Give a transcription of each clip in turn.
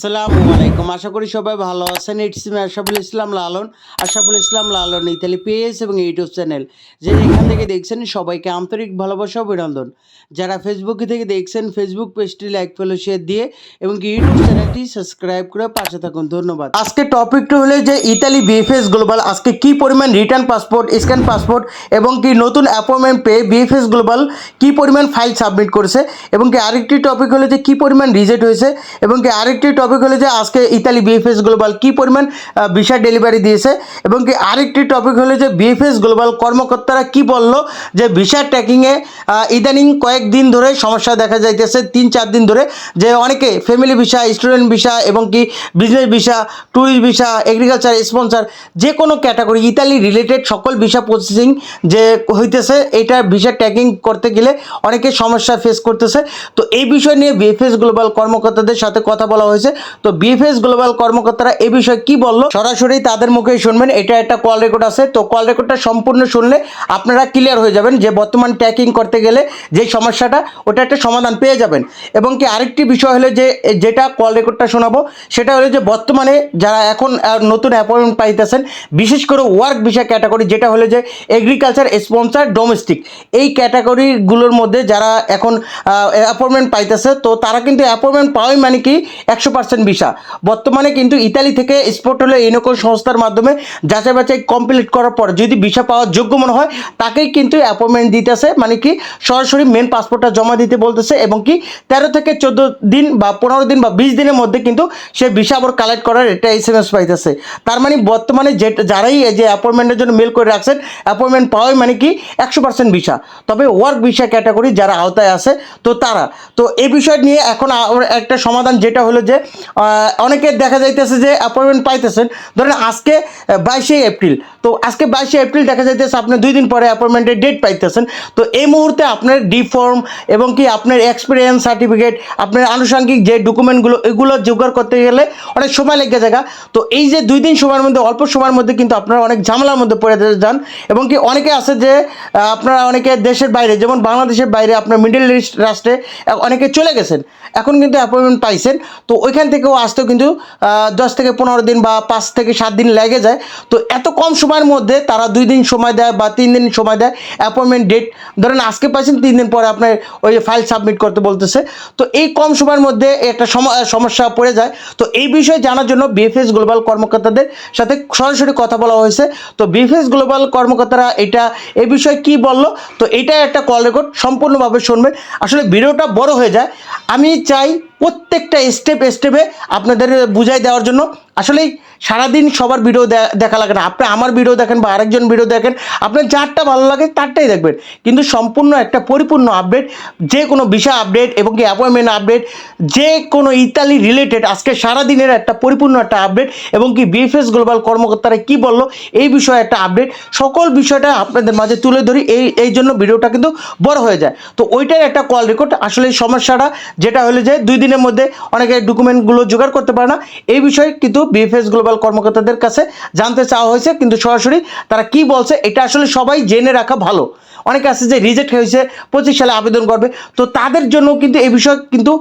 আসসালামু আলাইকুম। আশা করি সবাই ভালো আছেন। It's me Ashaful Islam Lalon. Ashaful Islam Lalon Italy page এবং ইউটিউব চ্যানেল। যে এখান থেকে দেখছেন সবাইকে আন্তরিক ভালোবাসা অভিনন্দন। যারা ফেসবুকে থেকে দেখছেন ফেসবুক পেজটি লাইক ফলো শেয়ার দিয়ে এবং ইউটিউব চ্যানেলটি সাবস্ক্রাইব করে পাশে থাকুন। ধন্যবাদ। আজকে টপিকটা হলো যে ইতালি বিএফএস গ্লোবাল আজকে কি পরিমাণ রিটার্ন পাসপোর্ট স্ক্যান পাসপোর্ট এবং কি নতুন অ্যাপয়েন্টমেন্ট পেয়ে বিএফএস গ্লোবাল কি পরিমাণ ফাইল সাবমিট করেছে এবং কি আরেকটি টপিক হলো যে কি পরিমাণ রিজেক্ট হয়েছে এবং কি আরেকটি টপিক হলো যে আজকে ইতালি বিএফএস গ্লোবাল কি পরিমাণ ভিসা ডেলিভারি দিয়েছে এবং কি আরেকটি টপিক হলো যে বিএফএস গ্লোবাল কর্মকর্তারা কি বলল যে ভিসা ট্র্যাকিংয়ে ইদানিং কয়েকদিন ধরে সমস্যা দেখা যাইতেছে, তিন চার দিন ধরে যে অনেকে ফ্যামিলি ভিসা স্টুডেন্ট ভিসা এবং কি business visa tourist visa agriculture sponsor যে কোনো ক্যাটাগরি ইতালি রিলেটেড সকল ভিসা প্রসেসিং যে হইতেছে, এটা ভিসা ট্র্যাকিং করতে গেলে অনেকে সমস্যা ফেস করতেছে। তো এই বিষয় নিয়ে বিএফএস গ্লোবাল কর্মকর্তাদের সাথে কথা বলা হয়েছে। তো বিএফএস গ্লোবাল কর্মকর্তারা এ বিষয়ে কি বলল? সরাসরি তাদের মুখেই শুনবেন, এটা একটা কল রেকর্ড আছে, তো কল রেকর্ডটা সম্পূর্ণ শুনলে আপনারা ক্লিয়ার হয়ে যাবেন যে বর্তমান ট্র্যাকিং করতে গেলে যে সমস্যাটা, ওটা একটা সমাধান পেয়ে যাবেন। এবং কি আরেকটি বিষয় হলো যে যেটা কল রেকর্ডটা শোনাবো, সেটা হলো যে বর্তমানে যারা এখন নতুন অ্যাপয়েন্টমেন্ট পাইতেছেন, বিশেষ করে ওয়ার্ক ভিসা ক্যাটাগরি যেটা হলো যে এগ্রিকালচার স্পন্সার ডোমেস্টিক এই ক্যাটাগরিগুলোর মধ্যে যারা এখন অ্যাপয়েন্টমেন্ট পাইতেছে, তো তারা কিন্তু অ্যাপয়েন্টমেন্ট পাওয়াই মানে কি, একশো পার্সেন্ট ভিসা। বর্তমানে কিন্তু ইতালি থেকে স্পোর্ট হলে এনকো সংস্থার মাধ্যমে যাচাই বাছাই কমপ্লিট করার পর যদি ভিসা পাওয়ার যোগ্য মনে হয়, তাকেই কিন্তু অ্যাপয়েন্টমেন্ট দিতেছে মানে কি সরাসরি মেন পাসপোর্টটা জমা দিতে বলতেছে এবং কি তেরো থেকে চোদ্দ দিন বা পনেরো দিন বা বিশ দিনের মধ্যে কিন্তু সে ভিসা আবার কালেক্ট করার একটা এস এম এস পাইতেছে। তার মানে বর্তমানে যে যারাই এই যে অ্যাপয়েন্টমেন্টের জন্য মেল করে রাখছেন অ্যাপয়েন্টমেন্ট পাওয়াই মানে কি একশো পার্সেন্ট ভিসা। তবে ওয়ার্ক ভিসা ক্যাটাগরি যারা আওতায় আছে, তো তারা। তো এই বিষয় নিয়ে এখন একটা সমাধান যেটা হলো যে অনেকে দেখা যাইতেছে যে অ্যাপয়েন্টমেন্ট পাইতেছেন। ধরেন আজকে বাইশে এপ্রিল। তো আজকে বাইশে এপ্রিল দেখা যাইতেছে আপনি দুই দিন পরে অ্যাপয়েন্টমেন্টের ডেট পাইতেছেন। তো এই মুহূর্তে আপনার ডি ফর্ম এবং কি আপনার এক্সপিরিয়েন্স সার্টিফিকেট আপনার আনুষঙ্গিক যে ডকুমেন্টগুলো এগুলো জোগাড় করতে গেলে অনেক সময় লেগে জায়গা। তো এই যে দুই দিন সময়ের মধ্যে, অল্প সময়ের মধ্যে কিন্তু আপনারা অনেক ঝামেলার মধ্যে পড়ে যান। এবং কি অনেকে আছে যে আপনারা অনেকে দেশের বাইরে, যেমন বাংলাদেশের বাইরে আপনার মিডল ইস্ট রাষ্ট্রে, অনেকে চলে গেছেন। এখন কিন্তু অ্যাপয়েন্টমেন্ট পাইছেন। তো ওইখান থেকেও আসতেও কিন্তু দশ থেকে পনেরো দিন বা পাঁচ থেকে সাত দিন লেগে যায়। তো এত কম সময়ের মধ্যে তারা দুই দিন সময় দেয় বা তিন দিন সময় দেয় অ্যাপয়েন্টমেন্ট ডেট ধরেন আজকে পাইছেন, তিন দিন পরে আপনার ওই ফাইল সাবমিট করতে বলতেছে। তো এই কম সময়ের মধ্যে একটা সম- সমস্যা পড়ে যায়। তো এই বিষয়ে জানার জন্য বিএফএস গ্লোবাল কর্মকর্তাদের সাথে সরাসরি কথা বলা হয়েছে। তো বিএফএস গ্লোবাল কর্মকর্তারা এটা এই বিষয়ে কি বলল? তো এটা একটা কল রেকর্ড সম্পূর্ণভাবে শুনবেন। আসলে ভিডিওটা বড় হয়ে যায়। আমি চাই প্রত্যেকটা স্টেপ স্টেপে আপনাদের বুঝাই দেওয়ার জন্য আসলেই সারাদিন সবার ভিডিও দেখা লাগে না। আপনি আমার ভিডিও দেখেন বা আরেকজন ভিডিও দেখেন, আপনার যারটা ভালো লাগে তারটাই দেখবেন। কিন্তু সম্পূর্ণ একটা পরিপূর্ণ আপডেট, যে কোনো বিষয় আপডেট এবং কি অ্যাপয়েন্টমেন্ট আপডেট, যে কোনো ইতালি রিলেটেড আজকে সারাদিনের একটা পরিপূর্ণ একটা আপডেট এবং কি বিএফএস গ্লোবাল কর্মকর্তারা কি বলল, এই বিষয়ে একটা আপডেট। সকল বিষয়টা আপনাদের মাঝে তুলে ধরি, এই এই জন্য ভিডিওটা কিন্তু বড় হয়ে যায়। তো ওইটার একটা কল রেকর্ড আসলে সমস্যাটা যেটা হলে যে দুই দিনের মধ্যে অনেকে ডকুমেন্টগুলো জোগাড় করতে পারে না। এই বিষয়ে কিন্তু বিএফএস গ্লোবাল কর্মকর্তাদের কাছে জানতে চাওয়া হয়েছে, কিন্তু সরাসরি তারা কি বলছে, এটা আসলে সবাই জেনে রাখা ভালো। অনেকে আছে যে রিজেক্ট হয়েছে, পঁচিশ সালে আবেদন করবে। তো তাদের জন্য কিন্তু এই বিষয় কিন্তু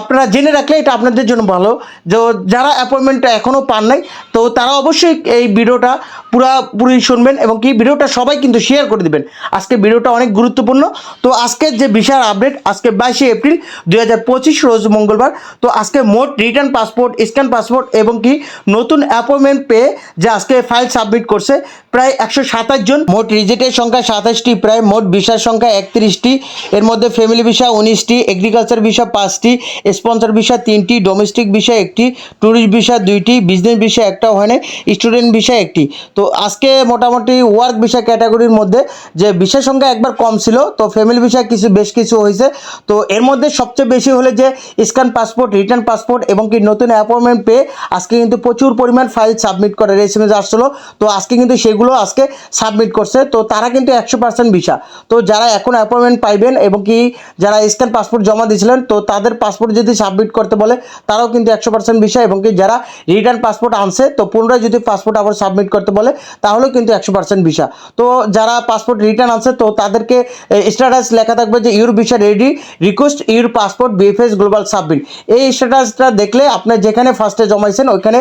আপনারা জেনে রাখলে এটা আপনাদের জন্য ভালো। যে যারা অ্যাপয়েন্টমেন্টটা এখনও পান নাই, তো তারা অবশ্যই এই ভিডিওটা পুরাপুরি শুনবেন এবং কি ভিডিওটা সবাই কিন্তু শেয়ার করে দিবেন। আজকে ভিডিওটা অনেক গুরুত্বপূর্ণ। তো আজকের যে বিশাল আপডেট আজকে বাইশে এপ্রিল দুই হাজার পঁচিশ রোজ মঙ্গলবার। তো আজকে মোট রিটার্ন পাসপোর্ট স্ক্যান পাসপোর্ট এবং কি নতুন অ্যাপয়েন্টমেন্ট পেয়ে যে আজকে ফাইল সাবমিট করছে, প্রায় একশো সাতাশ জন। মোট রিজেক্টের সংখ্যা সাতাশটি, প্রায় মোট ভিসার সংখ্যা একত্রিশটি। এর মধ্যে ফ্যামিলি ভিসা উনিশটি এগ্রিকালচার ভিসা পাঁচটি স্পন্সর ভিসা তিনটি ডোমেস্টিক ভিসা একটি ট্যুরিস্ট ভিসা দুইটি বিজনেস ভিসা একটাও হয় না স্টুডেন্ট ভিসা একটি। তো আজকে মোটামুটি ওয়ার্ক ভিসা ক্যাটাগরির মধ্যে যে ভিসা সংখ্যা একবার কম ছিল, তো ফ্যামিলি ভিসা কিছু, বেশ কিছু হয়েছে। তো এর মধ্যে সবচেয়ে বেশি হলে যে স্ক্যান পাসপোর্ট রিটার্ন পাসপোর্ট এবং কি নতুন অ্যাপয়েন্টমেন্ট পেয়ে আজকে কিন্তু প্রচুর পরিমাণ ফাইল সাবমিট এম এস আসছিল। তো আজকে কিন্তু সেগুলো আজকে সাবমিট করছে। তো তারা কিন্তু একশো পার্সেন্ট ভিসা। তো যারা এখন অ্যাপয়েন্টমেন্ট পাইবেন এবং কি যারা স্ক্যান পাসপোর্ট জমা দিয়েছিলেন, তো তাদের পাসপোর্ট যদি সাবমিট করতে বলে, তারাও কিন্তু একশো পার্সেন্ট ভিসা এবং কি যারা রিটার্ন পাসপোর্ট আনছে, তো পুনরায় যদি পাসপোর্ট আবার সাবমিট করতে বলে, তাহলেও কিন্তু একশো পার্সেন্ট ভিসা। তো যারা পাসপোর্ট রিটার্ন আনছে, তো তাদেরকে স্ট্যাটাস লেখা থাকবে যে your visa ready request your passport BFS global submit এই স্ট্যাটাসটা দেখলে আপনি যেখানে ফার্স্টে জমাইছেন, ওইখানে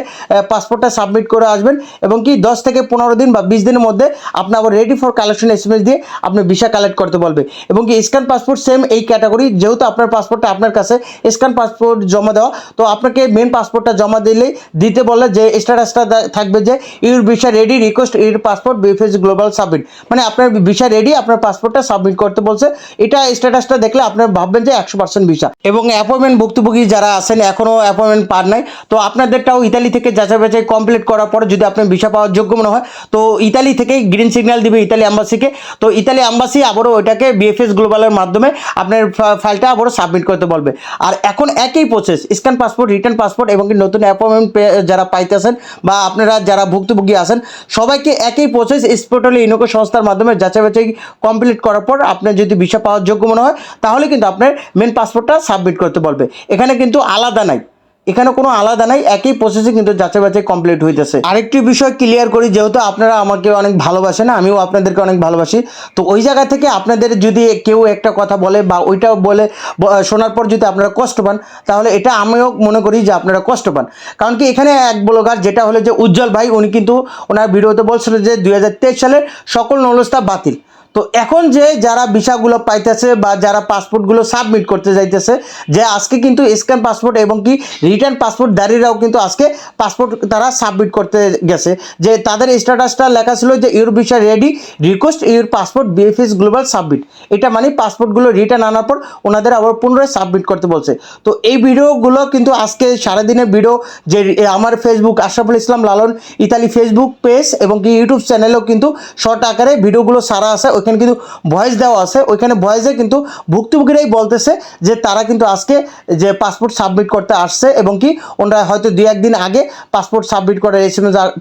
পাসপোর্টটা সাবমিট করে আসবেন এবং কি দশ থেকে পনেরো দিন বা বিশ দিনের মধ্যে আপনি আবার রেডি ফর কালেকশন এসএমএস দিয়ে আপনি ভিসা কালেক্ট করতে বলবে। এবং কি স্ক্যান পাসপোর্ট সেম এই ক্যাটাগরি যেহেতু আপনার পাসপোর্টটা আপনার কাছে স্ক্যান পাসপোর্ট জমা দেওয়া। তো আপনাকে মেন পাসপোর্টটা জমা দিলে, দিতে বললে যে স্ট্যাটাসটা থাকবে যে your visa ready request your passport BFS global submit মানে আপনার ভিসা রেডি আপনার পাসপোর্টটা সাবমিট করতে বলছে। এটা স্ট্যাটাসটা দেখলে আপনার ভাববেন যে একশো পার্সেন্ট ভিসা এবং অ্যাপয়েন্টমেন্ট ভুক্তভোগী যারা আছেন এখনও অ্যাপয়েন্টমেন্ট পান নাই। তো আপনাদেরটাও ইতালি থেকে যাচাই বাছাই কমপ্লিট করার পরে যদি আপনার ভিসা পাওয়ার যোগ্য মনে হয়, তো ইতালি থেকে গ্রিন সিগন্যাল দিবে ইতালি অ্যাম্বাসিকে তো ইতালি অ্যাম্বাসি আবারও ওইটাকে বিএফএস গ্লোবালের মাধ্যমে আপনার ফাইলটা আবারও সাবমিট করতে বলবে। আর এখন একই process scan passport return passport এবং নতুন অ্যাপয়েন্টমেন্ট যারা পাইতেছেন বা আপনারা যারা ভুক্তভোগী আছেন, সবাইকে একই প্রসেস স্পোর্টালি ইনোকো সংস্থার মাধ্যমে যাচাই বাছাই কমপ্লিট করার পর আপনার যদি ভিসা পাওয়ার যোগ্য মনে হয়, তাহলে কিন্তু আপনার মেন পাসপোর্টটা সাবমিট করতে বলবে। এখানে কিন্তু আলাদা নাই। এখানে কোনো আলাদা নাই, একই প্রসেসে কিন্তু যাচাই বাছাই কমপ্লিট হইতেছে। আরেকটি বিষয় ক্লিয়ার করি, যেহেতু আপনারা আমাকে অনেক ভালোবাসেন, আমিও আপনাদেরকে অনেক ভালোবাসি। তো ওই জায়গা থেকে আপনাদের যদি কেউ একটা কথা বলে বা ওইটা বলে শোনার পর যদি আপনারা কষ্ট পান, তাহলে এটা আমিও মনে করি যে আপনারা কষ্ট পান। কারণ কি, এখানে এক ব্লগার, যেটা হলো যে উজ্জ্বল ভাই, উনি কিন্তু ওনার ভিডিওতে বলছিল যে দুই সালের সকল নলস্তা বাতিল। তো এখন যে যারা ভিসাগুলো পাইতেছে বা যারা পাসপোর্টগুলো সাবমিট করতে যাইতেছে, যে আজকে কিন্তু স্ক্যান পাসপোর্ট এবং কি রিটার্ন পাসপোর্ট দাঁড়িয়েরাও কিন্তু আজকে পাসপোর্ট তারা সাবমিট করতে গেছে। যে তাদের স্ট্যাটাসটা লেখা ছিল যে your visa ready, request your passport BFS global submit. এটা মানে পাসপোর্টগুলো রিটার্ন আনার পর ওনাদের আবার পুনরায় সাবমিট করতে বলছে। তো এই ভিডিওগুলো কিন্তু আজকে সারাদিনের ভিডিও যে আমার Facebook Ashraful Islam Lalon Italy Facebook page এবং কি ইউটিউব চ্যানেলেও কিন্তু শর্ট আকারে ভিডিওগুলো সারা আছে ওইখানে কিন্তু ভয়েস দেওয়া আছে, ওইখানে ভয়েসে কিন্তু ভুক্তভোগীরাই বলতেছে যে তারা কিন্তু আজকে যে পাসপোর্ট সাবমিট করতে আসছে এবং কি ওনারা হয়তো দুই একদিন আগে পাসপোর্ট সাবমিট করার এস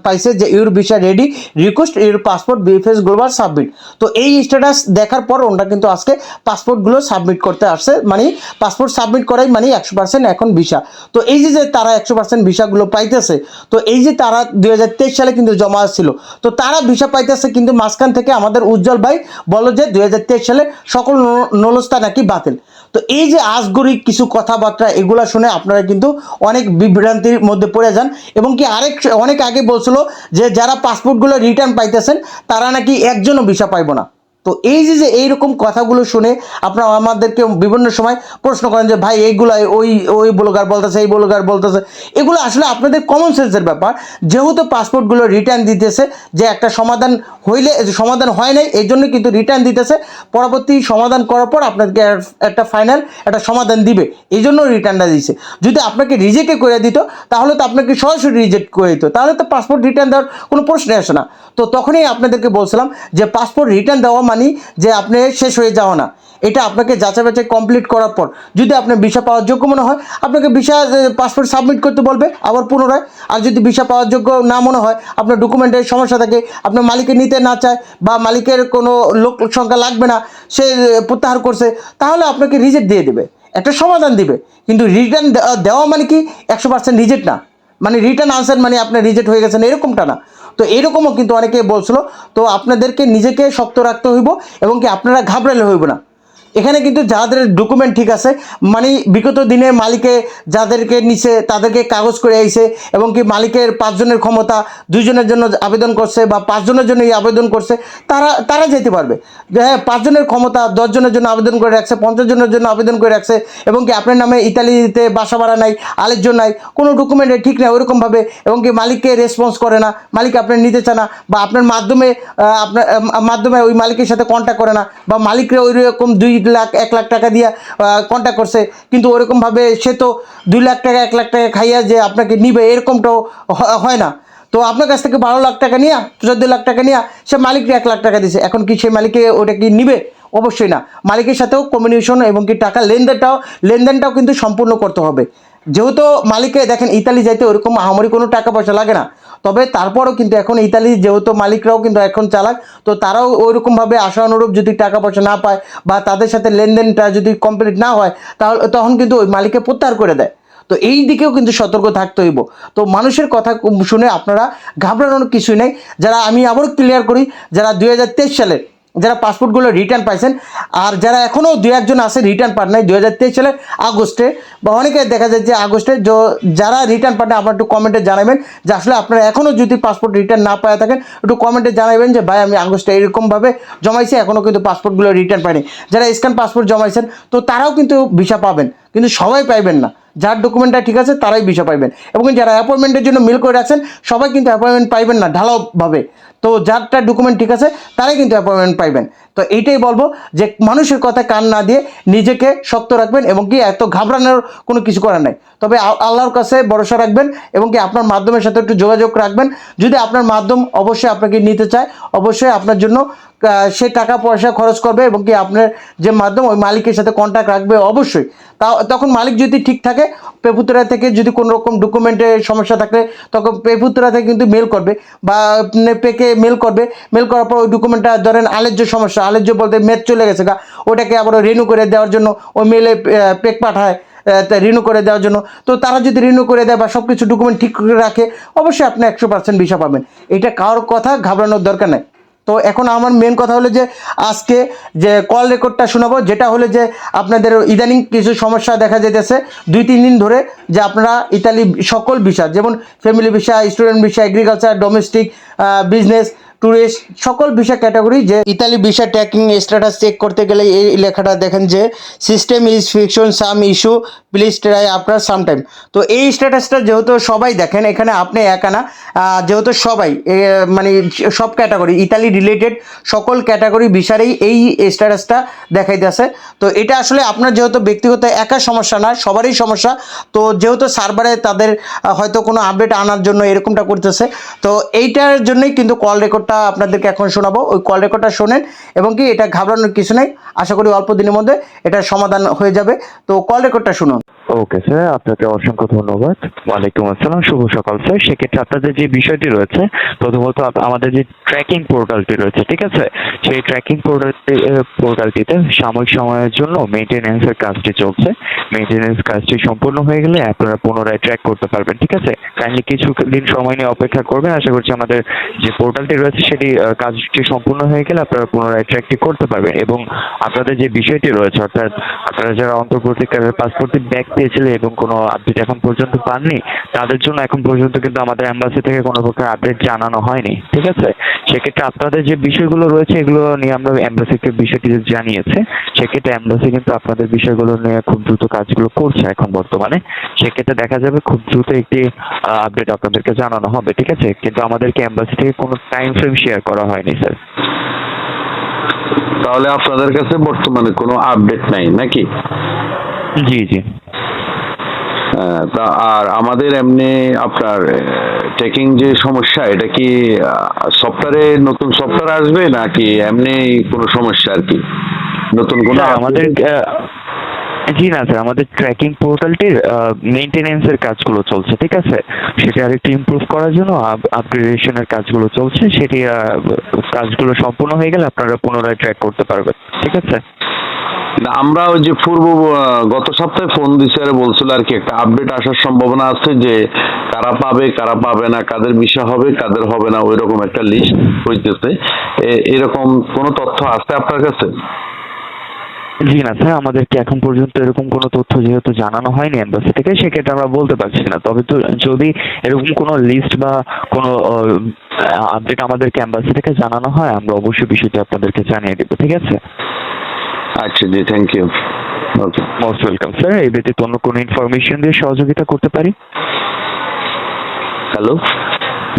পাইছে যে your visa ready request your passport BFS global submit তো এই স্ট্যাটাস দেখার পর ওনারা কিন্তু আজকে পাসপোর্টগুলো সাবমিট করতে আসছে মানে পাসপোর্ট সাবমিট করাই মানে একশো পার্সেন্ট এখন ভিসা। তো এই যে যে তারা একশো পার্সেন্ট ভিসাগুলো পাইতেছে, তো এই যে তারা দুই হাজার তেইশ সালে কিন্তু জমা আসছিল তো তারা ভিসা পাইতেছে কিন্তু মাঝখান থেকে আমাদের উজ্জ্বল ভাই বলো যে দুই হাজার তেইশ সালে সকল ন- নলস্তা নাকি বাতিল। তো এই যে আজগরিক কিছু কথাবার্তা, এগুলা শুনে আপনারা কিন্তু অনেক বিভ্রান্তির মধ্যে পড়ে যান। এবং কি আরেক অনেক আগে বলছিল যে, যারা পাসপোর্টগুলো রিটার্ন পাইতেছেন, তারা নাকি একজনও ভিসা পাইব না। তো এই যে যে এইরকম কথাগুলো শুনে আপনারা আমাদেরকে বিভিন্ন সময় প্রশ্ন করেন যে, ভাই, এইগুলো, ওই ওই ব্লগার বলতেছে, এই ব্লগার বলতেছে। এগুলো আসলে আপনাদের কমন সেন্সের ব্যাপার। যেহেতু পাসপোর্টগুলো রিটার্ন দিতেছে, যে একটা সমাধান হইলে সমাধান হয় নাই, এই জন্য কিন্তু রিটার্ন দিতেছে। পরবর্তী সমাধান করার পর আপনাকে একটা ফাইনাল একটা সমাধান দিবে। এই জন্য রিটার্নটা দিয়েছে যদি আপনাকে রিজেক্টে করে দিত, তাহলে তো আপনাকে সরাসরি রিজেক্ট করে দিত। তাহলে তো পাসপোর্ট রিটার্ন দেওয়ার কোনো প্রশ্নই আসে না। তো তখনই আপনাদেরকে বলছিলাম যে পাসপোর্ট রিটার্ন দেওয়া মানে যে আপনি শেষ হয়ে যাওয়া না। এটা আপনাকে যাচাই বাছাই কমপ্লিট করার পর, যদি আপনার ভিসা পাওয়ার যোগ্য মনে হয়, আপনাকে ভিসা পাসপোর্ট সাবমিট করতে বলবে আবার পুনরায়। আর যদি ভিসা পাওয়ার যোগ্য না মনে হয়, আপনার ডকুমেন্টের সমস্যা থাকে, আপনার মালিকের নিতে না চায় বা মালিকের কোনো লোক সংখ্যা লাগবে না, সে প্রত্যাহার করছে, তাহলে আপনাকে রিজেক্ট দিয়ে দেবে। একটা সমাধান দিবে। কিন্তু রিটার্ন দেওয়া মানে কি? একশো পার্সেন্ট রিজেক্ট না। মানে রিটার্ন আনসার মানে আপনার রিজেক্ট হয়ে গেছেন এরকমটা না। তো এরকমও কিন্তু অনেকে বলছিল, তো আপনাদেরকে নিজেকে শক্ত রাখতে হইব এবং কি আপনারা ঘাবড়ালে হইব না। এখানে কিন্তু যাদের ডকুমেন্ট ঠিক আছে মানে বিগত দিনে মালিকে যাদেরকে নিছে, তাদেরকে কাগজ করে আইছে এবং কি মালিকের পাঁচজনের ক্ষমতা দুইজনের জন্য আবেদন করছে বা পাঁচজনের জন্য এই আবেদন করছে, তারা তারা যেতে পারবে। যে হ্যাঁ পাঁচজনের ক্ষমতা দশজনের জন্য আবেদন করে রাখছে পঞ্চাশ জনের জন্য আবেদন করে রাখছে এবং কি আপনার নামে ইতালিতে বাসা ভাড়া নাই আলের জন্য নাই, কোনো ডকুমেন্টে ঠিক নাই ওইরকমভাবে এবং কি মালিককে রেসপন্স করে না, মালিক আপনার নিতে চায় না বা আপনার মাধ্যমে আপনার মাধ্যমে ওই মালিকের সাথে কন্ট্যাক্ট করে না বা মালিকরা ওই রকম দুই লাখ, এক লাখ টাকা দিয়ে কন্ট্যাক্ট করছে। কিন্তু ওরকমভাবে সে তো দুই লাখ টাকা, এক লাখ টাকা খাইয়া যে আপনাকে নিবে, এরকমটাও হয় না। তো আপনার কাছ থেকে বারো লাখ টাকা নিয়া, চোদ্দ লাখ টাকা নিয়া, সে মালিককে এক লাখ টাকা দিছে। এখন কি সে মালিকে ওটা কি নিবে? অবশ্যই না। মালিকের সাথেও কমিউনিকেশন এবং কি টাকা লেনদেনটাও লেনদেনটাও কিন্তু সম্পূর্ণ করতে হবে। যেহেতু মালিকে দেখেন, ইতালি যাইতে ওরকম আহামরি কোনো টাকা পয়সা লাগে না। তবে তারপরও কিন্তু এখন ইতালি যেহেতু মালিকরাও কিন্তু এখন চালাক, তো তারাও ওইরকমভাবে আশা অনুরূপ যদি টাকা পয়সা না পায় বা তাদের সাথে লেনদেনটা যদি কমপ্লিট না হয়, তাহলে তখন কিন্তু ওই মালিককে প্রত্যাহার করে দেয়। তো এই দিকেও কিন্তু সতর্ক থাকতে হইব। তো মানুষের কথা শুনে আপনারা ঘাবড়ানোর কিছুই নেই। যারা আমি আবারও ক্লিয়ার করি, যারা দুই সালে যারা পাসপোর্টগুলো রিটার্ন পাইছেন, আর যারা এখনও দু একজন আছে রিটার্ন পান নাই দু হাজার তেইশ সালের আগস্টে, বা অনেকে দেখা যায় যে আগস্টে যারা রিটার্ন পান আপনার একটু কমেন্টে জানাবেন যে আসলে আপনারা এখনও যদি পাসপোর্ট রিটার্ন না পাওয়া থাকেন, একটু কমেন্টে জানাবেন যে, ভাই, আমি আগস্টে এরকমভাবে জমাইছি এখনও কিন্তু পাসপোর্টগুলো রিটার্ন পাইনি। যারা স্ক্যান পাসপোর্ট জমাইছেন, তো তারাও কিন্তু ভিসা পাবেন। কিন্তু সবাই পাইবেন না। যার ডকুমেন্টটা ঠিক আছে, তারাই ভিসা পাইবেন। এবং যারা অ্যাপয়েন্টমেন্টের জন্য মিল করে রাখছেন, সবাই কিন্তু অ্যাপয়েন্টমেন্ট পাইবেন না, ঢালাওভাবে। তো যারটা ডকুমেন্ট ঠিক আছে, তারাই কিন্তু অ্যাপয়েন্টমেন্ট পাইবেন। তো এইটাই বলব যে মানুষের কথা কান না দিয়ে নিজেকে শক্ত রাখবেন এবং কি এত ঘাবড়ানোর কোনো কিছু করার নাই। তবে আল্লাহর কাছে ভরসা রাখবেন এবং কি আপনার মাধ্যমের সাথে একটু যোগাযোগ রাখবেন। যদি আপনার মাধ্যম অবশ্যই আপনাকে নিতে চায়, অবশ্যই আপনার জন্য সে টাকা পয়সা খরচ করবে এবং কি আপনার যে মাধ্যম, ওই মালিকের সাথে কন্ট্যাক্ট রাখবে অবশ্যই। তা, তখন মালিক যদি ঠিক থাকে পেপুতরা থেকে যদি কোনো রকম ডকুমেন্টের সমস্যা থাকলে তখন পেপুতরা থেকে কিন্তু মেল করবে বা পেকে মেল করবে। মেল করার পর ওই ডকুমেন্টটা ধরেন আলেজ্য সমস্যা আলেজ্য বলতে মেদ চলে গেছে, গা। ওটাকে আবার রিনিউ করে দেওয়ার জন্য, ওই মেলে পেক পাঠায় রিনিউ করে দেওয়ার জন্য। তো তারা যদি রিনিউ করে দেয় বা সব কিছু ডকুমেন্ট ঠিক করে রাখে, অবশ্যই আপনি একশো পার্সেন্ট ভিসা পাবেন। এটা কারোর কথা ঘাবড়ানোর দরকার নেই। তো এখন আমার মেন কথা হলো যে, আজকে যে কল রেকর্ডটা শোনাবো, যেটা হলো যে আপনাদের ইদানিং কিছু সমস্যা দেখা যেতেছে দুই তিন দিন ধরে যে আপনারা ইতালি সকল বিষয় যেমন ফ্যামিলি বিষয় স্টুডেন্ট বিষয় এগ্রিকালচার ডোমেস্টিক বিজনেস ট্যুরিস্ট সকল ভিসা ক্যাটাগরি যে Italy visa tracking status check করতে গেলে এই লেখাটা দেখেন যে system is facing some issue please try আপনার সামটাইম তো এই স্ট্যাটাসটা যেহেতু সবাই দেখেন, এখানে আপনি একা না যেহেতু সবাই মানে সব ক্যাটাগরি ইতালি রিলেটেড সকল ক্যাটাগরি ভিসারেই এই স্ট্যাটাসটা দেখাইতেছে। তো এটা আসলে আপনার যেহেতু ব্যক্তিগত একা সমস্যা না, সবারই সমস্যা। তো যেহেতু সার্ভারে তাদের হয়তো কোনো আপডেট আনার জন্য এরকমটা করতেছে, তো এইটার জন্যই কিন্তু কল রেকর্ডটা আপনাদেরকে এখন শোনাবো। ওই কল রেকর্ডটা শোনেন এবং কি এটা ঘাবড়ানোর কিছু নেই। আশা করি অল্প দিনের মধ্যে এটা সমাধান হয়ে যাবে। তো কল রেকর্ডটা শুনুন। ওকে, স্যার, আপনাকে অসংখ্য ধন্যবাদ। ওয়ালাইকুম আসসালাম, শুভ সকাল, স্যার। সেক্ষেত্রে আপনাদের যে বিষয়টি রয়েছে, প্রথমত আমাদের যে ট্র্যাকিং পোর্টালটি রয়েছে, ঠিক আছে? সেই ট্র্যাকিং পোর্টালটি পোর্টালটিতে সাময়িক সময়ের জন্য মেনটেন্যান্সের কাজটি চলছে। মেনটেন্যান্স কাজটি সম্পূর্ণ হয়ে গেলে আপনারা পুনরায় ট্র্যাক করতে পারবেন, ঠিক আছে? কাইন্ডলি কিছু দিন সময় নিয়ে অপেক্ষা করবেন। আশা করছি আমাদের যে পোর্টালটি রয়েছে, সেটি কাজটি সম্পূর্ণ হয়ে গেলে আপনারা পুনরায় ট্র্যাকটি করতে পারবেন। এবং আপনাদের যে বিষয়টি রয়েছে, অর্থাৎ আপনারা যারা অন্তর্বর্তীকালের পাসপোর্টটি ব্যাক পেয়েছিলেন এবং কোনো আপডেট এখন পর্যন্ত পাননি তাদের জন্য এখন পর্যন্ত কিন্তু আমাদের এম্বাসি থেকে কোনো প্রকার আপডেট জানানো হয়নি ঠিক আছে? সেক্ষেত্রে আপনাদের যে বিষয়গুলো রয়েছে এগুলো নিয়ে আমরা এম্বাসিকে বিষয়টি জানিয়েছে সেক্ষেত্রে এম্বাসি কিন্তু আপনাদের বিষয়গুলো নিয়ে খুব দ্রুত কাজগুলো করছে এখন বর্তমানে সেক্ষেত্রে দেখা যাবে খুব দ্রুত একটি আপডেট আপনাদেরকে জানানো হবে ঠিক আছে? কিন্তু আমাদেরকে এম্বাসি থেকে কোনো টাইম ফ্রেম শেয়ার করা হয়নি স্যার তাহলে আপনাদের কাছে বর্তমানে কোনো আপডেট নাই নাকি? জি জি। তা আর আমাদের এমনি আপনার টেকিং যে সমস্যা এটা কি সফটওয়্যারে নতুন সফটওয়্যার আসবে নাকি এমনি কোনো সমস্যা আর কি? নতুন কোনো আমাদের জি না স্যার আমাদের ট্র্যাকিং পোর্টালটির মেনটেনেন্সের কাজগুলো চলছে ঠিক আছে? সেটা আরেকটু ইমপ্রুভ করার জন্য আপগ্রেডেশনের কাজগুলো চলছে সেটি কাজগুলো সম্পূর্ণ হয়ে গেলে আপনারা পুনরায় ট্র্যাক করতে পারবেন ঠিক আছে? আমরা ওই যে পূর্ব গত সপ্তাহে ফোন দিছে, আর বলছিল আর কি, একটা আপডেট আসার সম্ভাবনা আছে যে কারা পাবে কারা পাবে না, কাদের বিষয় হবে, কাদের হবে না ওই রকম একটা লিস্ট হইতেছে। এরকম কোনো তথ্য আছে আপনার কাছে? জি না স্যার, আমাদেরকে এখন পর্যন্ত এরকম কোনো তথ্য যেহেতু জানানো হয়নি এম্বাসি থেকে, সেক্ষেত্রে আমরা বলতে পারছি না। তবে তো যদি এরকম কোনো লিস্ট বা কোনো আপডেট আমাদেরকে এম্বাসি থেকে জানানো হয়, আমরা অবশ্যই বিষয়টি আপনাদেরকে জানিয়ে দেবো, ঠিক আছে? আচ্ছা জি thank you okay most welcome sir এই ব্যতীত অন্য কোনো ইনফরমেশন দিয়ে সহযোগিতা করতে পারি? হ্যালো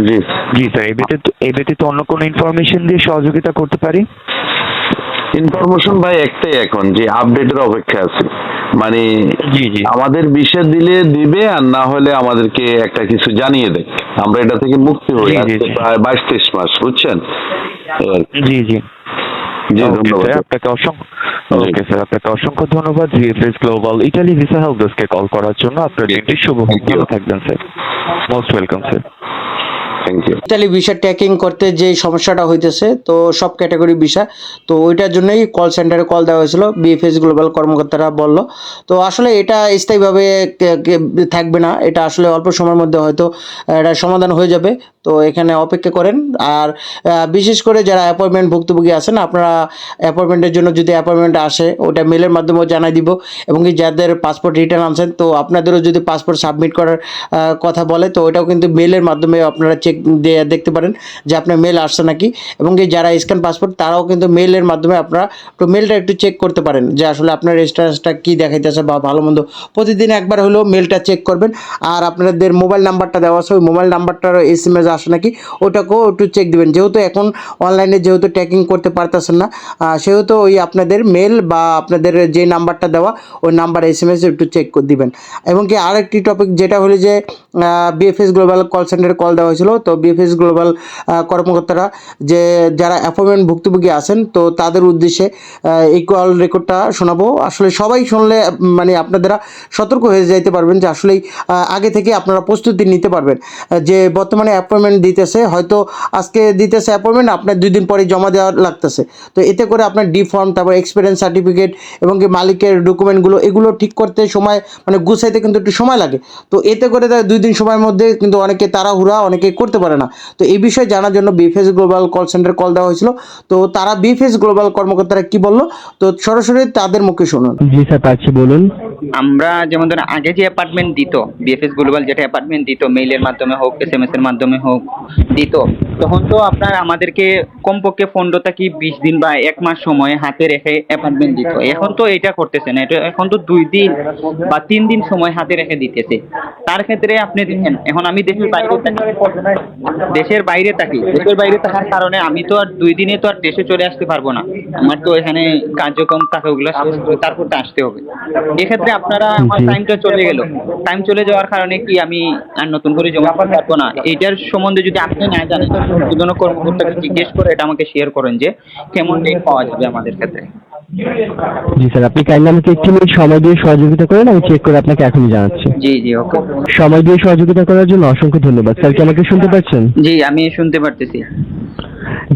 জি। জি স্যার এই ব্যতীত এই ব্যতীত অন্য কোনো ইনফরমেশন দিয়ে সহযোগিতা করতে পারি? ইনফরমেশন ভাই একটাই এখন যে আপডেটের অপেক্ষা আছে। মানে জি জি। আমাদের বিষয় দিলে দিবে আর না হলে আমাদেরকে একটা কিছু জানিয়ে দেয়। আমরা এটা থেকে মুক্তি হই প্রায় বাইশ তেইশ মাস বুঝছেন। জি জি। জি ধন্যবাদ। আপনাকে অসংখ্য। ওকে স্যার আপনাকে অসংখ্য ধন্যবাদ। GFS global Italy visa help ডেস্কে কল করার জন্য আপনার দিনটি শুভ হোক। ভালো থাকবেন sir most welcome sir thank you Italy visa tracking করতে যে সমস্যাটা হইতেছে, তো সব ক্যাটাগরি ভিসা তো ওইটার জন্যই কল সেন্টারে কল দেওয়া হয়েছিল বিএফএস গ্লোবাল কর্মকর্তারা বলল। তো আসলে এটা স্থায়ীভাবে থাকবে না, এটা আসলে অল্প সময়ের মধ্যে হয়তো এটা সমাধান হয়ে যাবে। তো এখানে অপেক্ষা করেন। আর বিশেষ করে যারা অ্যাপয়েন্টমেন্ট ভুক্তভোগী আছেন, আপনারা অ্যাপয়েন্টমেন্টের জন্য যদি অ্যাপয়েন্টমেন্ট আসে, ওটা মেলের মাধ্যমেও জানাই দিব। এবং কি যাদের পাসপোর্ট রিটার্ন আনছেন, তো আপনাদেরও যদি পাসপোর্ট সাবমিট করার কথা বলে, তো ওটাও কিন্তু মেলের মাধ্যমে আপনারা চেক দেখতে পারেন যে আপনার মেল আসছে নাকি। এবং কি যারা স্ক্যান পাসপোর্ট তারাও কিন্তু মেলের মাধ্যমে আপনারা একটু মেলটা একটু চেক করতে পারেন যে আসলে আপনার স্ট্যাটাসটা কী দেখাইতেছে বা ভালো মন্দ। প্রতিদিন একবার হলেও মেলটা চেক করবেন। আর আপনাদের মোবাইল নাম্বারটা দেওয়া আছে, ওই মোবাইল নাম্বারটার এস এম এস আসে নাকি, ওটাকেও একটু চেক দিবেন। যেহেতু এখন অনলাইনে যেহেতু ট্র্যাকিং করতে পারতেছেন না সেহেতু ওই আপনাদের মেল বা আপনাদের যে নাম্বারটা দেওয়া, ওই নাম্বার এস এম এস একটু চেক করে দিবেন। এবং কি আরেকটি টপিক যেটা হলো যে বিএফএস গ্লোবাল কল সেন্টারে কল দেওয়া হয়েছিল তো বিএফএস গ্লোবাল কর্মকর্তারা যে যারা অ্যাপয়েন্টমেন্ট ভুক্তভোগী আছেন, তো তাদের উদ্দেশ্যে এই কল রেকর্ডটা শোনাবো। আসলে সবাই শুনলে মানে আপনারা সতর্ক হয়ে যাইতে পারবেন যে আসলেই আগে থেকে আপনারা প্রস্তুতি নিতে পারবেন। যে বর্তমানে অ্যাপয়েন্টমেন্ট দিতেছে, হয়তো আজকে দিতেছে অ্যাপয়েন্টমেন্ট আপনার দুই দিন পরে জমা দেওয়া লাগতেছে। তো এতে করে আপনার ডি ফর্ম তারপর এক্সপিরিয়েন্স সার্টিফিকেট এবং কি মালিকের ডকুমেন্টগুলো এগুলো ঠিক করতে সময় মানে গুছাইতে কিন্তু একটু সময় লাগে। তো এতে করে দুই দিন সময়ের মধ্যে কিন্তু অনেকে তাড়াহুড়া, অনেকে করতে পারে না। তো এই বিষয়ে জানার জন্য BFS global call centre call দেওয়া হয়েছিল। তো তারা বিফেস গ্লোবাল কর্মকর্তারা কি বলল? তো সরাসরি তাদের মুখে শুনুন। জি স্যার পাচ্ছি বলুন। আমরা যেমন ধরেন আগে যে অ্যাপার্টমেন্ট দিত বিএফএস গ্লোবাল যেটা অ্যাপার্টমেন্ট দিত মেইলের মাধ্যমে হোক এস এম এস এর মাধ্যমে হোক দিত। তখন তো আপনার আমাদেরকে কমপক্ষে পনেরোটা কি বিশ দিন বা এক মাস সময় হাতে রেখে অ্যাপার্টমেন্ট দিত। এখন তো এটা করতেছে না। এটা এখন তো দুই দিন বা তিন দিন সময় হাতে রেখে দিতেছে। তার ক্ষেত্রে আপনি দেখেন এখন আমি দেশের বাইরে দেশের বাইরে থাকি। দেশের বাইরে থাকার কারণে আমি তো আর দুই দিনে তো আর দেশে চলে আসতে পারব না। আমার তো এখানে কার্যক্রম থাকে ওগুলো তারপর তো আসতে হবে। এক্ষেত্রে আপনারা আমার টাইমটা চলে গেল। টাইম চলে যাওয়ার কারণে কি আমি আর নতুন করে জমা করতে পারব না? এটার সম্বন্ধে যদি আপনি না জানেন কোনো কর্মকর্তাকে জিজ্ঞেস করে এটা আমাকে শেয়ার করেন যে কেমন ডেট পাওয়া যাবে আমাদের ক্ষেত্রে। জি স্যার আপনি কাইন্ডলি আমাকে একটু মিনিট সময় দিয়ে সহযোগিতা করেন আমি চেক করে আপনাকে এখনই জানাচ্ছি। জি জি ওকে। সময় দিয়ে সহযোগিতা করার জন্য অসংখ্য ধন্যবাদ। স্যার কি আমাকে শুনতে পাচ্ছেন? জি আমি শুনতে পারতেছি।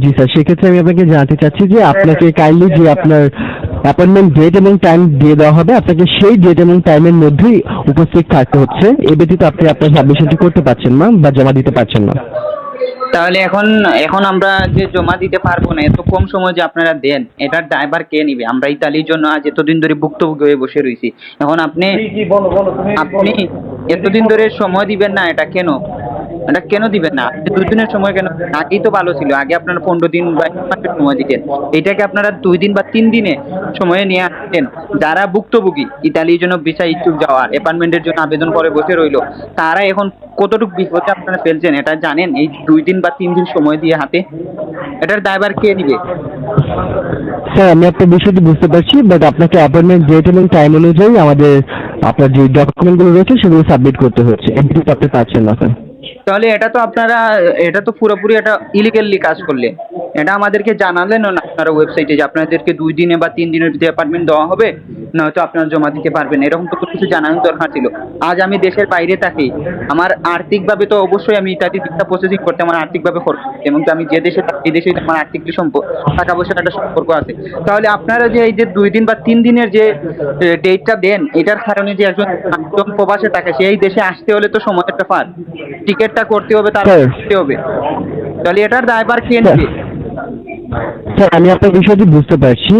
জি স্যার সেক্ষেত্রে আমি আপনাকে জানাতে চাচ্ছি যে আপনাকে কাইন্ডলি যে আপনার অ্যাপয়েন্টমেন্ট ডেট এবং টাইম দিয়ে দেওয়া হবে আপনাকে সেই ডেট এবং টাইমের মধ্যেই উপস্থিত থাকতে হচ্ছে। এ ব্যতীত আপনি আপনার সাবমিশনটি করতে পারছেন না বা জমা দিতে পারছেন না। তাহলে এখন এখন আমরা যে জমা দিতে পারব না এত কম সময় যে আপনারা দেন এটার ড্রাইভার কে নিবে? আমরা ইতালির জন্য আজ এতদিন ধরে ভুক্তভোগী হয়ে বসে রয়েছি। এখন আপনি আপনি এতদিন ধরে সময় দিবেন না এটা কেন? এটা কেন দিবেন না? আপনি দুই দিনের সময় কেন? আগেই তো ভালো ছিল। আগে আপনারা পনেরো দিন বা মাসের সময় দিতেন। এটাকে আপনারা দুই দিন বা তিন দিনে সময়ে নিয়ে আসতেন। যারা ভুক্তভোগী, ইতালির জন্য ভিসা ইচ্ছুক যাওয়ার, অ্যাপার্টমেন্টের জন্য আবেদন করে বসে রইল, তারা এখন কতটুকু বিপদে আপনারা ফেলছেন এটা জানেন? এই দুই দিন বা তিন দিন সময় দিয়ে হাতে? এটার দায়ভার কে নিবে? স্যার, আমি আপনার বিষয়টি বুঝতে পারছি বাট আপনাকে অ্যাপয়েন্টমেন্ট ডেট এবং টাইম অনুযায়ী আমাদের আপনার যে ডকুমেন্টগুলো রয়েছে, সেগুলো সাবমিট করতে হচ্ছে। ব্যতীত আপনি পাচ্ছেন না, স্যার। তাহলে এটা তো আপনারা, এটা তো পুরোপুরি এটা ইলিগালি কাজ করলে। এটা আমাদেরকে জানালেন না আপনারা ওয়েবসাইটে যে আপনাদেরকে দুই দিনে বা তিন দিনের ভিতরে অ্যাপার্টমেন্ট দেওয়া হবে নয়তো আপনারা জমা দিতে পারবেন এরকম তো কিছু জানানোর দরকার ছিল। আজ আমি দেশের বাইরে থাকি, আমার আর্থিকভাবে তো অবশ্যই আমি ইত্যাদি দিকটা প্রসেসিং করতে, আমার আর্থিকভাবে খরচ। এবং আমি যে দেশে থাকি দেশে আমার আর্থিক সম্পর্ক টাকা পয়সার একটা সম্পর্ক আছে। তাহলে আপনারা যে এই যে দুই দিন বা তিন দিনের যে ডেটটা দেন, এটার কারণে যে একজন প্রবাসে থাকে, সেই দেশে আসতে হলে তো সময় একটা পার টিকিটটা করতে হবে তার করতে হবে। তাহলে এটার দায়ভার কে নেবে? স্যার আমি আপনার বিষয়টি বুঝতে পারছি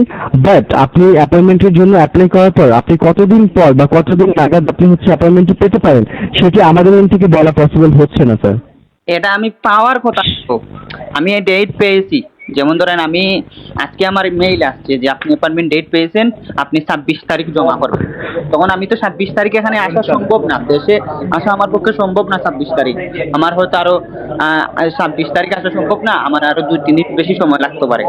বাট আপনি অ্যাপয়েন্টমেন্টের জন্য অ্যাপ্লাই করার পর আপনি কতদিন পর বা কতদিন নাগাদ আপনি হচ্ছে অ্যাপয়েন্টমেন্টটি পেতে পারেন সেটি আমাদের এন থেকে বলা পসিবল হচ্ছে না স্যার এটা আমি পাওয়ার কথা। আমি এই ডেট পেয়েছি। যেমন ধরেন আমি, আজকে আমার মেইল আসছে যে আপনি অ্যাপয়েন্টমেন্ট ডেট পেয়েছেন, আপনি ছাব্বিশ তারিখ জমা করবেন। তখন আমি তো ছাব্বিশ তারিখ এখানে আসা সম্ভব না, দেশে আসা আমার পক্ষে সম্ভব না ছাব্বিশ তারিখ। আমার হয়তো আরও ছাব্বিশ তারিখ আসা সম্ভব না, আমার আরও দুই, তিন দিন বেশি সময় লাগতে পারে।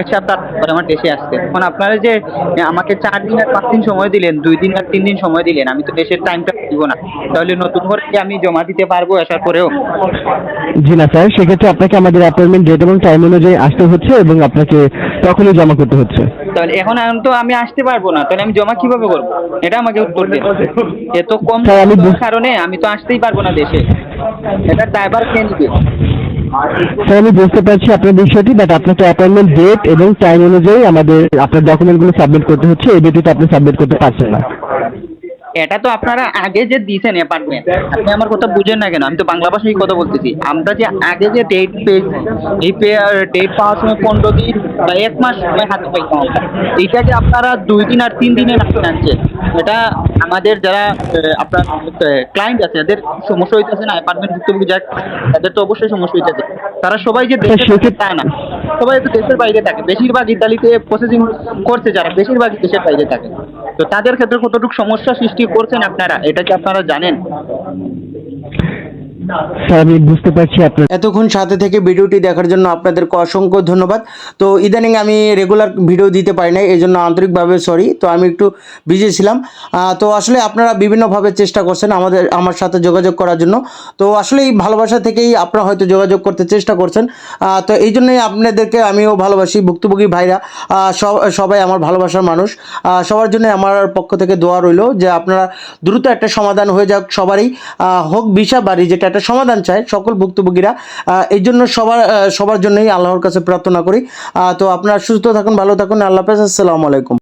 এক সপ্তাহ পরে আমার দেশে আসতে এখন আপনারা যে আমাকে চার দিন আর পাঁচ দিন সময় দিলেন, দুই দিন আর তিন দিন সময় দিলেন, আমি তো দেশের টাইমটা দিব না। তাহলে নতুন করে কি আমি জমা দিতে পারব আসার পরেও? জি না, স্যার, সেক্ষেত্রে আপনাকে আমাদের অ্যাপয়েন্টমেন্ট ডেট এবং টাইম অনুযায়ী আসতে হচ্ছে এবং আপনাকে তখনই জমা করতে হচ্ছে। তাহলে এখন তো আমি আসতে পারব না তাহলে আমি জমা কীভাবে করব? এটা আমাকে উত্তর দেন। এত কম কারণে আমি তো আসতেই পারব না দেশে। এটা ড্রাইভার কে নিবে স্যার আমি বুঝতে পারছি আপনার বিষয়টি বাট আপনাকে অ্যাপয়েন্টমেন্ট ডেট এবং টাইম অনুযায়ী আমাদের আপনার ডকুমেন্টগুলো সাবমিট করতে হচ্ছে এই ব্যতীত আপনি সাবমিট করতে পারছেন না। এটা তো আপনারা আগে যে দিয়েছেন অ্যাপার্টমেন্ট আপনি আমার কথা বুঝেন না কেন? আমি তো বাংলা ভাষায় কথা বলতেছি। আমরা যে আগে যে ডেট পেয়েছি এই ডেট পাওয়ার সময় পনেরো দিন বা এক মাস সময় হাতে পাইতাম। আমরা এইটাকে আপনারা দুই দিন আর তিন দিনে রাখতে আনছেন। এটা আমাদের যারা আপনার ক্লায়েন্ট আছে যাদের সমস্যা হইতেছে না অ্যাপার্টমেন্ট ভুক্তভোগী যাক তাদের তো অবশ্যই সমস্যা হইতেছে। তারা সবাই যে দেশে তা না। সবাই তো দেশের বাইরে থাকে। বেশিরভাগ ইতালিতে প্রসেসিং করছে যারা বেশিরভাগই দেশের বাইরে থাকে। তো তাদের ক্ষেত্রে কতটুকু সমস্যা সৃষ্টি করছেন আপনারা? এটা কি আপনারা জানেন? আমি বুঝতে পারছি আপনার এতক্ষণ সাথে থেকে ভিডিওটি দেখার জন্য আপনাদেরকে অসংখ্য ধন্যবাদ। তো ইদানিং আমি রেগুলার ভিডিও দিতে পারি না এই জন্য আন্তরিকভাবে সরি তো আমি একটু বিজি ছিলাম। তো আসলে আপনারা বিভিন্নভাবে চেষ্টা করছেন আমাদের, আমার সাথে যোগাযোগ করার জন্য। তো আসলে এই ভালোবাসা থেকেই আপনারা হয়তো যোগাযোগ করতে চেষ্টা করছেন। তো এই জন্যই আপনাদেরকে আমিও ভালোবাসি, ভুক্তভোগী ভাইরা। সব- সবাই আমার ভালোবাসার মানুষ। সবার জন্য আমার পক্ষ থেকে দোয়া রইল যে আপনারা দ্রুত একটা সমাধান হয়ে যাক সবারই। হোক বিষা বাড়ি, যেটা একটা সমাধান চায় সকল ভুক্তভোগীরা। এই জন্য সবার সবার জন্যই আল্লাহর কাছে প্রার্থনা করি। তো আপনারা সুস্থ থাকুন, ভালো থাকুন। আল্লাহ হাফেজ, আসসালামু আলাইকুম।